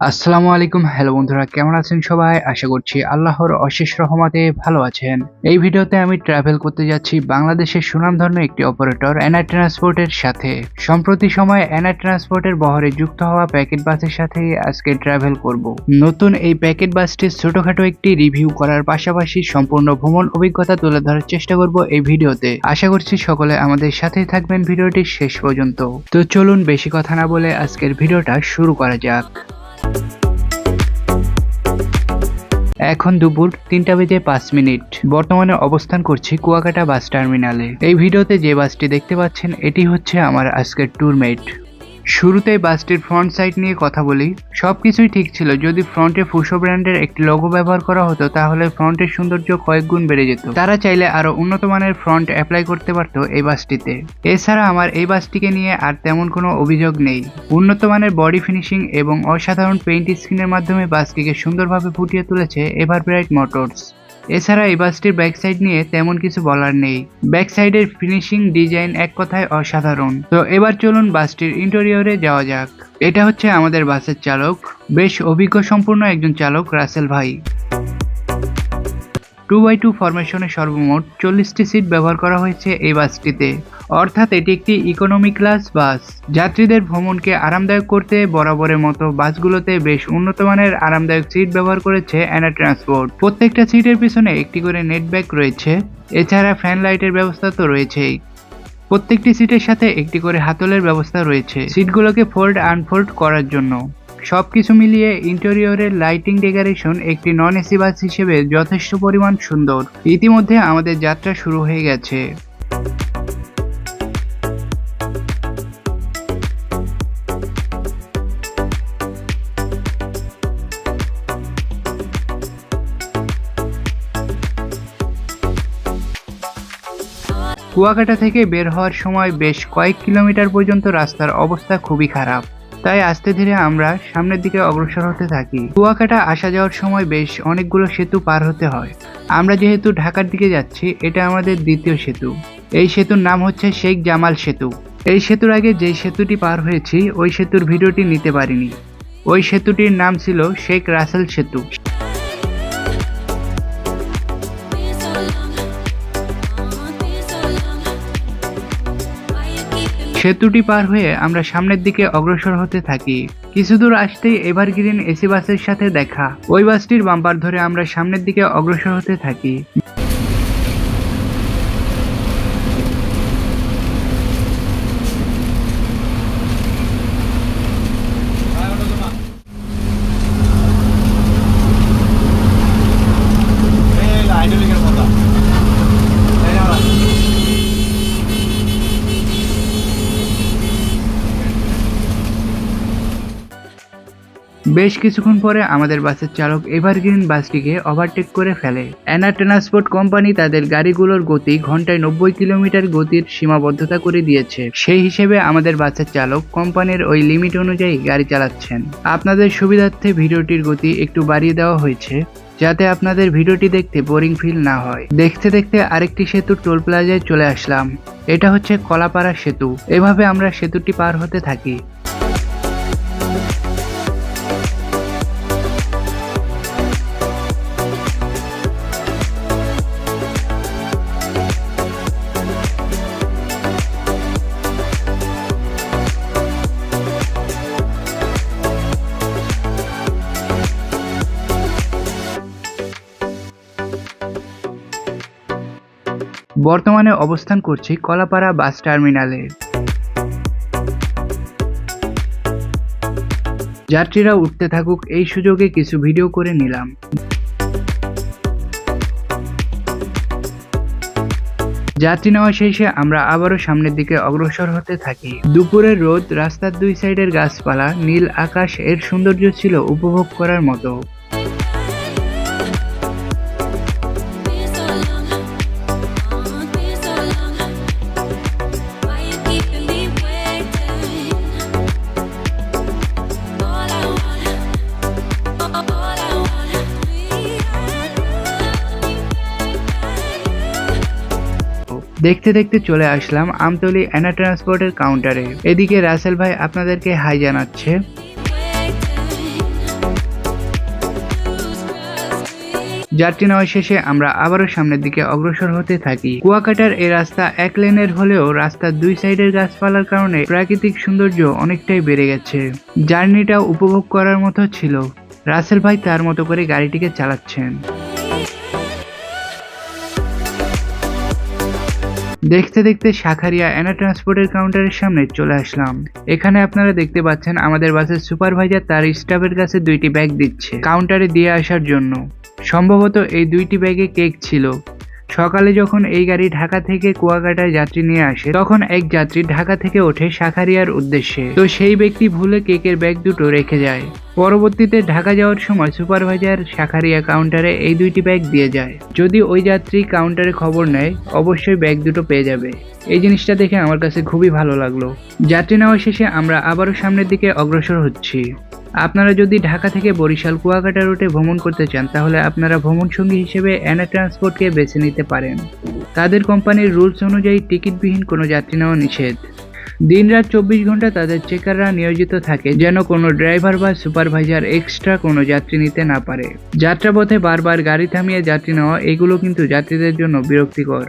আসসালামু আলাইকুম। হ্যালো বন্ধুরা, কেমন আছেন সবাই? আশা করছি আল্লাহর অশেষ রহমতে ভালো আছেন। এই ভিডিওতে আমি ট্রাভেল করতে যাচ্ছি বাংলাদেশের সুনামধন্য একটি অপারেটর এনআই ট্রান্সপোর্টের সাথে। সম্প্রতি সময়ে এনআই ট্রান্সপোর্টের বহরে যুক্ত হওয়া প্যাকেট বাসের সাথে আজকে ট্রাভেল করব। নতুন এই প্যাকেট বাসটির ছোটখাটো একটি রিভিউ করার পাশাপাশি সম্পূর্ণ ভ্রমণ অভিজ্ঞতা তুলে ধরার চেষ্টা করব এই ভিডিওতে। আশা করছি সকলে আমাদের সাথেই থাকবেন ভিডিওটি শেষ পর্যন্ত। তো চলুন বেশি কথা না বলে আজকের ভিডিওটা শুরু করা যাক। এখন দুপুর তিনটা বেজে পাঁচ মিনিট। বর্তমানে অবস্থান করছি কুয়াকাটা বাস টার্মিনালে। এই ভিডিওতে যে বাসটি দেখতে পাচ্ছেন, এটি হচ্ছে আমার আজকের ট্যুরমেট শুরুতেই বাসটির ফ্রন্ট সাইড নিয়ে কথা বলি। সবকিছুই ঠিক ছিল। যদি ফ্রন্টে ফুসো ব্র্যান্ডের একটি লোগো ব্যবহার করা হতো, তাহলে ফ্রন্টের সৌন্দর্য কয়েক গুণ বেড়ে যেত। তারা চাইলে আরও উন্নত মানের ফ্রন্ট অ্যাপ্লাই করতে পারতো এই বাসটিতে। এছাড়া আমার এই বাসটিকে নিয়ে আর তেমন কোনো অভিযোগ নেই। উন্নত মানের বডি ফিনিশিং এবং অসাধারণ পেইন্ট স্ক্রিনের মাধ্যমে বাসটিকে সুন্দরভাবে ফুটিয়ে তুলেছে এভারব্রাইট মোটরস এছাড়া এই বাসটির ব্যাক সাইড নিয়ে তেমন কিছু বলার নেই। ব্যাক সাইডের ফিনিশিং ডিজাইন এক কথায় অসাধারণ। তো এবার চলুন বাসটির ইন্টেরিয়রে যাওয়া যাক। এটা হচ্ছে আমাদের বাসের চালক। বেশ অভিজ্ঞ সম্পূর্ণ একজন চালক রাসেল ভাই। টু বাই টু ফরমেশনে সর্বমোট চল্লিশটি সিট ব্যবহার করা হয়েছে এই বাসটিতে। অর্থাৎ এটি একটি ইকোনমি ক্লাস বাস। যাত্রীদের ভ্রমণকে আরামদায়ক করতে বরাবরের মতো বাসগুলোতে বেশ উন্নত মানের আরামদায়ক সিট ব্যবহার করেছে অ্যানা ট্রান্সপোর্ট প্রত্যেকটা সিটের পিছনে একটি করে নেট ব্যাগ রয়েছে, এছাড়া ফ্যান লাইটের ব্যবস্থা তো রয়েছেই। প্রত্যেকটি সিটের সাথে একটি করে হাতলের ব্যবস্থা রয়েছে, সিটগুলোকে ফোল্ড আনফোল্ড করার জন্য। সবকিছু মিলিয়ে ইন্টেরিয়রের লাইটিং ডেকোরেশন একটি নন এসি বাস হিসেবে যথেষ্ট পরিমাণ সুন্দর। ইতিমধ্যে আমাদের যাত্রা শুরু হয়ে গেছে। কুয়াকাটা থেকে বের হওয়ার সময় বেশ কয়েক কিলোমিটার পর্যন্ত রাস্তার অবস্থা খুবই খারাপ। তাই আস্তে ধীরে আমরা সামনের দিকে অগ্রসর হতে থাকি। কুয়াকাটা আসা যাওয়ার সময় বেশ অনেকগুলো সেতু পার হতে হয়। আমরা যেহেতু ঢাকার দিকে যাচ্ছি, এটা আমাদের দ্বিতীয় সেতু। এই সেতুর নাম হচ্ছে শেখ জামাল সেতু। এই সেতুর আগে যে সেতুটি পার হয়েছি, ওই সেতুর ভিডিওটি নিতে পারিনি। ওই সেতুটির নাম ছিল শেখ রাসেল সেতু। সেতুটি পার হয়ে আমরা সামনের দিকে অগ্রসর হতে থাকি। কিছু দূর আসতেই এভারগ্রিন এসি বাসের সাথে দেখা। ওই বাসটির বাম্পার ধরে আমরা সামনের দিকে অগ্রসর হতে থাকি আইডলিকের কথা বেশ কিছুক্ষণ পরে আমাদের বাসের চালক এভারগ্রিন বাসটিকে ওভারটেক করে ফেলে। অ্যানা ট্রান্সপোর্ট কোম্পানি তাদের গাড়িগুলোর গতি ঘন্টায় নব্বই কিলোমিটার গতির সীমাবদ্ধতা করে দিয়েছে। সেই হিসেবে আমাদের বাসের চালক কোম্পানির ওই লিমিট অনুযায়ী গাড়ি চালাচ্ছেন। আপনাদের সুবিধার্থে ভিডিওটির গতি একটু বাড়িয়ে দেওয়া হয়েছে, যাতে আপনাদের ভিডিওটি দেখতে বোরিং ফিল না হয়। দেখতে দেখতে আরেকটি সেতু টোল প্লাজায় চলে আসলাম। এটা হচ্ছে কলাপাড়া সেতু। এভাবে আমরা সেতুটি পার হতে থাকি। বর্তমানে অবস্থান করছি কলাপাড়া বাস টার্মিনালে। যাত্রীরা উঠতে থাকুক, এই সুযোগে কিছু ভিডিও করে নিলাম। যাত্রী নেওয়া শেষে আমরা আবারও সামনের দিকে অগ্রসর হতে থাকি। দুপুরের রোদ, রাস্তার দুই সাইডের গাছপালা, নীল আকাশ, এর সৌন্দর্য ছিল উপভোগ করার মতো। দেখতে দেখতে চলে আসলাম আমতলি এনা ট্রান্সপোর্টের কাউন্টারে এদিকে রাসেল ভাই আপনাদেরকে হাই জানাচ্ছে। যাত্রী নেওয়া শেষে আমরা আবারও সামনের দিকে অগ্রসর হতে থাকি। কুয়াকাটার এই রাস্তা এক লেনের হলেও রাস্তার দুই সাইডের গাছপালার কারণে প্রাকৃতিক সৌন্দর্য অনেকটাই বেড়ে গেছে। জার্নিটা উপভোগ করার মতো ছিল। রাসেল ভাই তার মতো করে গাড়িটিকে চালাচ্ছেন। দেখতে দেখতে শাখারিয়া অ্যানা ট্রান্সপোর্টের কাউন্টারের সামনে চলে আসলাম। এখানে আপনারা দেখতে পাচ্ছেন আমাদের বাসের সুপারভাইজার তার স্টাফের কাছে দুইটি ব্যাগ দিচ্ছে কাউন্টারে দিয়ে আসার জন্য। সম্ভবত এই দুইটি ব্যাগে কেক ছিল। সকালে যখন এই গাড়ি ঢাকা থেকে কুয়াকাটায় যাত্রী নিয়ে আসে, তখন এক যাত্রী ঢাকা থেকে ওঠে শাখারিয়ার উদ্দেশ্যে। তো সেই ব্যক্তি ভুলে কেকের ব্যাগ দুটো রেখে যায়। পরবর্তীতে ঢাকা যাওয়ার সময় সুপারভাইজার শাখারিয়া কাউন্টারে এই দুইটি ব্যাগ দিয়ে যায়। যদি ওই যাত্রী কাউন্টারে খবর নেয়, অবশ্যই ব্যাগ দুটো পেয়ে যাবে। এই জিনিসটা দেখে আমার কাছে খুবই ভালো লাগল। যাত্রী নেওয়া শেষে আমরা আবারও সামনের দিকে অগ্রসর হচ্ছি। আপনারা যদি ঢাকা থেকে বরিশাল কুয়াকাটা রুটে ভ্রমণ করতে চান, তাহলে আপনারা ভ্রমণ সঙ্গী হিসেবে অ্যানা ট্রান্সপোর্টকে বেছে নিতে পারেন। তাদের কোম্পানির রুলস অনুযায়ী টিকিটবিহীন কোনো যাত্রী নেওয়া নিষেধ। দিনরাত চব্বিশ ঘণ্টা তাদের চেকাররা নিয়োজিত থাকে, যেন কোনো ড্রাইভার বা সুপারভাইজার এক্সট্রা কোনো যাত্রী নিতে না পারে। যাত্রাপথে বারবার গাড়ি থামিয়ে যাত্রী নেওয়া, এগুলো কিন্তু যাত্রীদের জন্য বিরক্তিকর।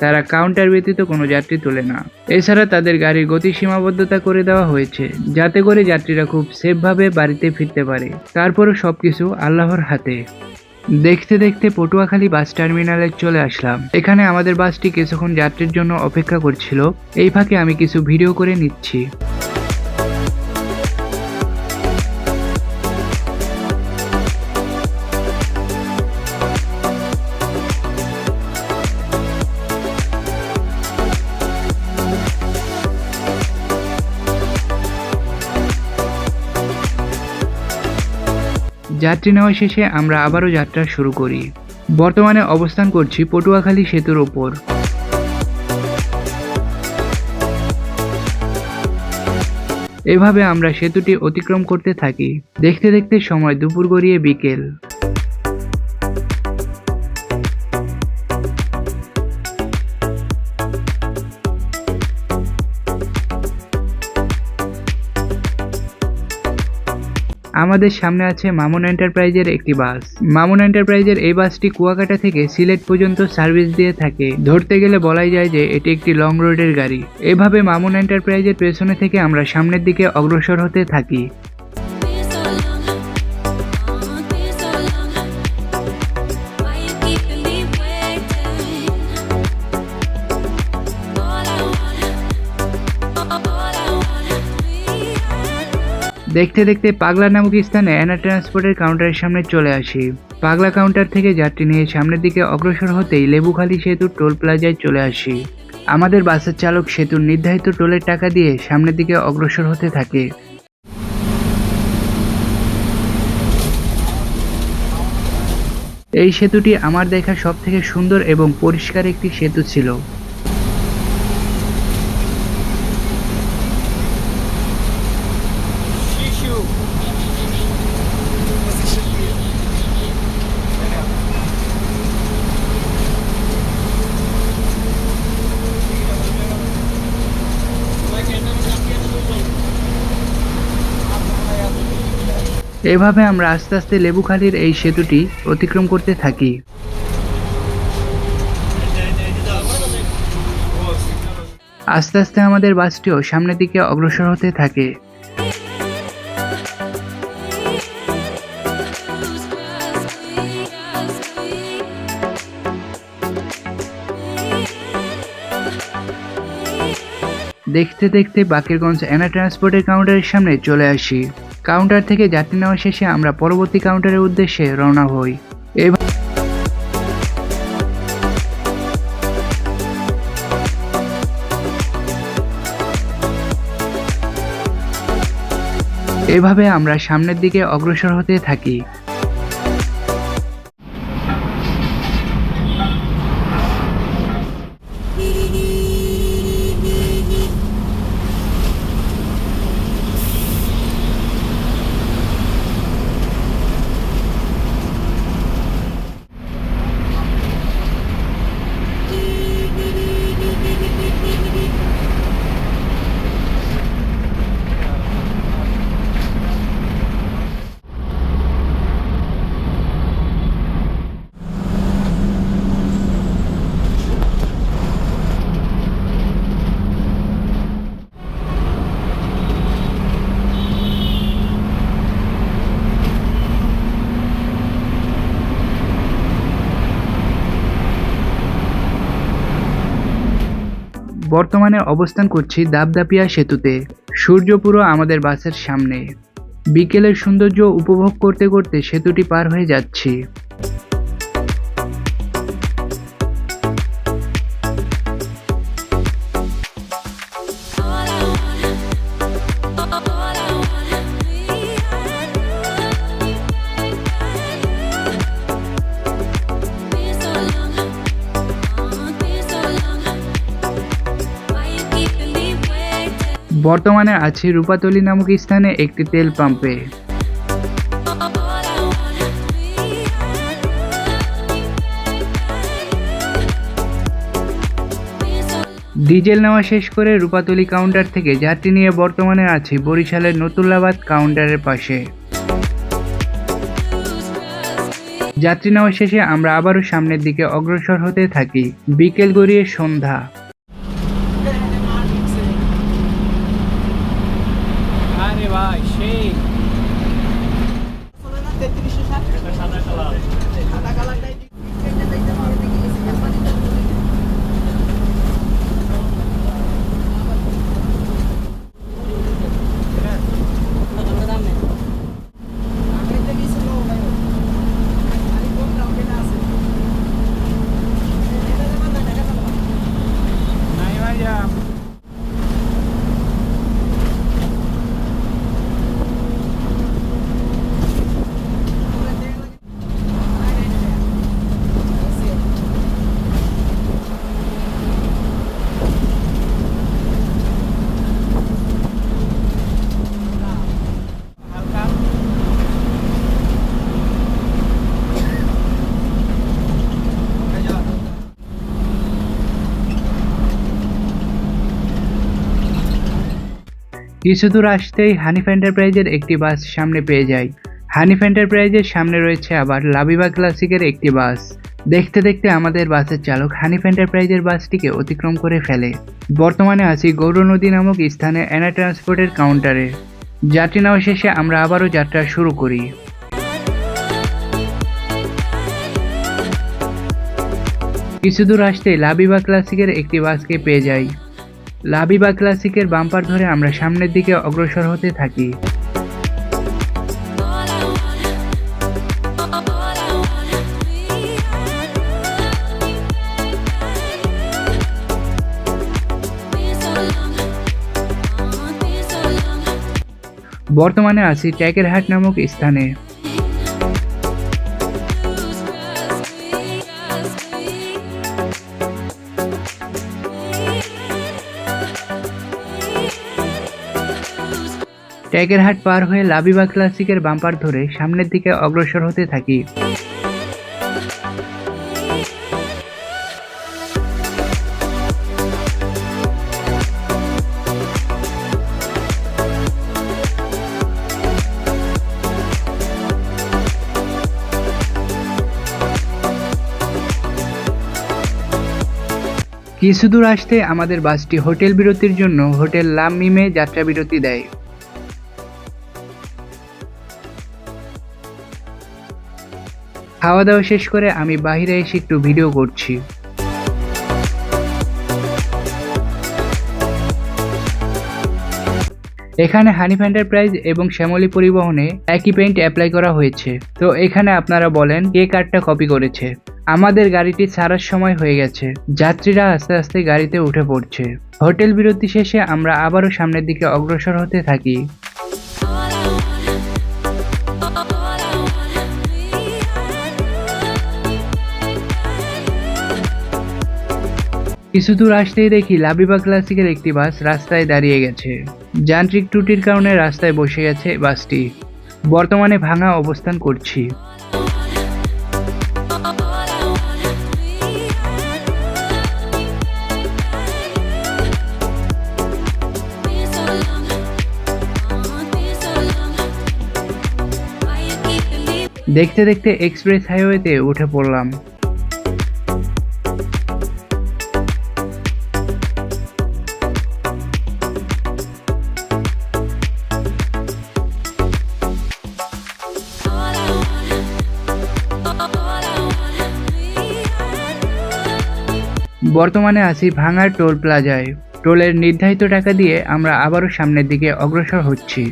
তারা কাউন্টার ব্যতীত কোনো যাত্রী তোলে না। এছাড়া তাদের গাড়ির গতি সীমাবদ্ধতা করে দেওয়া হয়েছে, যাতে করে যাত্রীরা খুব সেফভাবে বাড়িতে ফিরতে পারে। তারপরও সব কিছু আল্লাহর হাতে। দেখতে দেখতে পটুয়াখালী বাস টার্মিনালে চলে আসলাম। এখানে আমাদের বাসটি কিছুক্ষণ যাত্রীর জন্য অপেক্ষা করছিল। এই ফাঁকে আমি কিছু ভিডিও করে নিচ্ছি। যাত্রী নেওয়া শেষে আমরা আবারও যাত্রা শুরু করি। বর্তমানে অবস্থান করছি পটুয়াখালী সেতুর ওপর। এভাবে আমরা সেতুটি অতিক্রম করতে থাকি। দেখতে দেখতে সময় দুপুর গড়িয়ে বিকেল। আমাদের সামনে আছে মামুন এন্টারপ্রাইজের একটি বাস। মামুন এন্টারপ্রাইজের এই বাসটি কুয়াকাটা থেকে সিলেট পর্যন্ত সার্ভিস দিয়ে থাকে। ধরতে গেলে বলাই যায় যে এটি একটি লং রোডের গাড়ি। এভাবে মামুন এন্টারপ্রাইজের পেছনে থেকে আমরা সামনের দিকে অগ্রসর হতে থাকি। দেখতে দেখতে পাগলা নামক স্থানে অ্যানা ট্রান্সপোর্টের কাউন্টারের সামনে চলে আসি। পাগলা কাউন্টার থেকে যাত্রী নিয়ে সামনের দিকে অগ্রসর হতেই লেবুখালী সেতুর টোল প্লাজায় চলে আসি। আমাদের বাসের চালক সেতুর নির্ধারিত টোলের টাকা দিয়ে সামনের দিকে অগ্রসর হতে থাকে। এই সেতুটি আমার দেখা সব থেকে সুন্দর এবং পরিষ্কার একটি সেতু ছিল। এভাবে আমরা আস্তে আস্তে লেবুখালীর এই সেতুটি অতিক্রম করতে থাকি। আস্তে আস্তে আমাদের বাসটিও সামনের দিকে অগ্রসর হতে থাকে। দেখতে দেখতে বাকেরগঞ্জ অ্যানা ট্রান্সপোর্টের কাউন্টারের সামনে চলে আসি। কাউন্টার থেকে যাত্রী নেওয়া শেষে আমরা পরবর্তী কাউন্টারের উদ্দেশ্যে রওনা হই। এভা- এভাবে আমরা সামনের দিকে অগ্রসর হতে থাকি। বর্তমানে অবস্থান করছি দাবদাপিয়া সেতুতে। সূর্য পুরো আমাদের বাসের সামনে। বিকেলের সৌন্দর্য উপভোগ করতে করতে সেতুটি পার হয়ে যাচ্ছি। বর্তমানে আছি রূপাতলি নামক স্থানে একটি তেল পাম্পে। ডিজেল নেওয়া শেষ করে রূপাতলি কাউন্টার থেকে যাত্রী নিয়ে বর্তমানে আছি বরিশালের নতুল্লাবাদ কাউন্টারের পাশে। যাত্রী নেওয়া শেষে আমরা আবারও সামনের দিকে অগ্রসর হতে থাকি। বিকেল গড়িয়ে সন্ধ্যা আরে ভাই কিছু দূর আসতেই হানিফ এন্টারপ্রাইজের একটি বাস সামনে পেয়ে যাই হানিফ এন্টারপ্রাইজের সামনে রয়েছে আবার লাবিবা ক্লাসিকের একটি বাস। দেখতে দেখতে আমাদের বাসের চালক হানিফ এন্টারপ্রাইজের বাসটিকে অতিক্রম করে ফেলে। বর্তমানে আছি গৌর নদী নামক স্থানে এনা ট্রান্সপোর্টের কাউন্টারে। যাত্রী নেওয়া শেষে আমরা আবারও যাত্রা শুরু করি। কিছু দূর আসতে লাবিবা ক্লাসিকের একটি বাসকে পেয়ে যাই। লাবিবা ক্লাসিকের বাম্পার ধরে আমরা সামনের দিকে অগ্রসর হতে থাকি. বর্তমানে আছি ট্যাকের হাট নামক স্থানে ট্যাকের হাট পার হয়ে লাবিবা ক্লাসিকের বাম্পার ধরে সামনের দিকে অগ্রসর হতে থাকি। কিছু দূর আসতে আমাদের বাসটি হোটেল বিরতির জন্য হোটেল লাম মিমে যাত্রা বিরতি দেয়। খাওয়া দাওয়া শেষ করে আমি বাহিরে এসে একটু ভিডিও করছি। এখানে হানিফ এন্টারপ্রাইজ এবং শ্যামলী পরিবহনে একই পেইন্ট অ্যাপ্লাই করা হয়েছে। তো এখানে আপনারা বলেন, কে কার্ডটা কপি করেছে? আমাদের গাড়িটি ছাড়ার সময় হয়ে গেছে। যাত্রীরা আস্তে আস্তে গাড়িতে উঠে পড়ছে। হোটেল বিরতি শেষে আমরা আবারও সামনের দিকে অগ্রসর হতে থাকি। কিছু দূর আসতেই দেখি লাবিবা ক্লাসিকের একটি বাস রাস্তায় দাঁড়িয়ে গেছে। যান্ত্রিক ত্রুটির কারণে রাস্তায় বসে গেছে বাসটি। বর্তমানে ভাঙা অবস্থান করছি। দেখতে দেখতে এক্সপ্রেস হাইওয়েতে উঠে পড়লাম। বর্তমানে আছি ভাঙার টোল প্লাজায়। টোলের নির্ধারিত টাকা দিয়ে আমরা আবারও সামনের দিকে অগ্রসর হচ্ছি।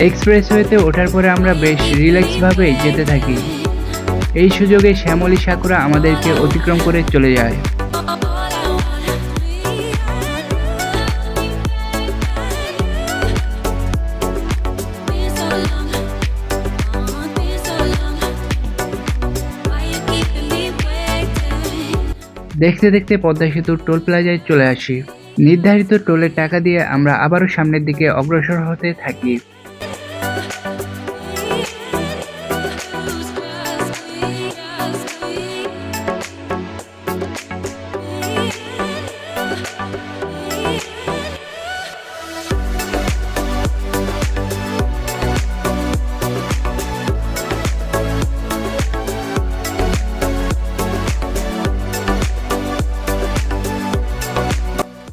এক্সপ্রেসওয়েতে ওঠার পরে আমরা বেশ রিল্যাক্সভাবেই যেতে থাকি। এই সুযোগে শ্যামলী সাকুরা আমাদেরকে অতিক্রম করে চলে যায়। দেখতে দেখতে পদ্মা সেতুর টোল প্লাজায় চলে আসি। নির্ধারিত টোলের টাকা দিয়ে আমরা আবারও সামনের দিকে অগ্রসর হতে থাকি।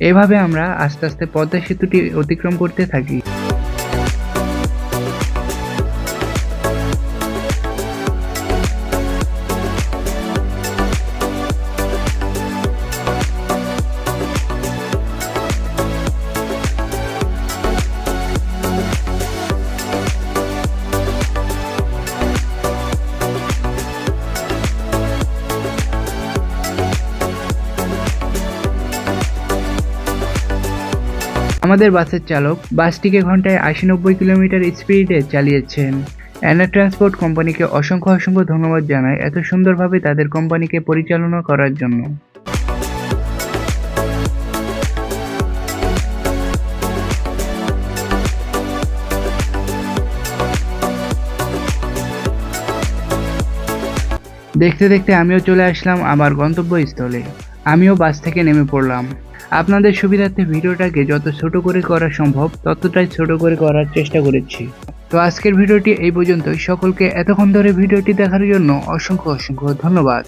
এভাবে আমরা আস্তে আস্তে পদ্মা সেতুটি অতিক্রম করতে থাকি। আমাদের বাসের চালক বাসটিকে ঘন্টায় আশি নব্বই কিলোমিটার স্পিডে চালিয়েছেন। অ্যানা ট্রান্সপোর্ট কোম্পানিকে অসংখ্য অসংখ্য ধন্যবাদ জানাই এত সুন্দরভাবে তাদের কোম্পানিকে পরিচালনা করার জন্য। দেখতে দেখতে আমিও চলে আসলাম আমার গন্তব্যস্থলে। আমিও বাস থেকে নেমে পড়লাম। আপনাদের সুবিধার্থে ভিডিওটাকে যত ছোট করে করা সম্ভব, ততটাই ছোট করে করার চেষ্টা করেছি। তো আজকের ভিডিওটি এই পর্যন্তই। সকলকে এতক্ষণ ধরে ভিডিওটি দেখার জন্য অসংখ্য অসংখ্য ধন্যবাদ।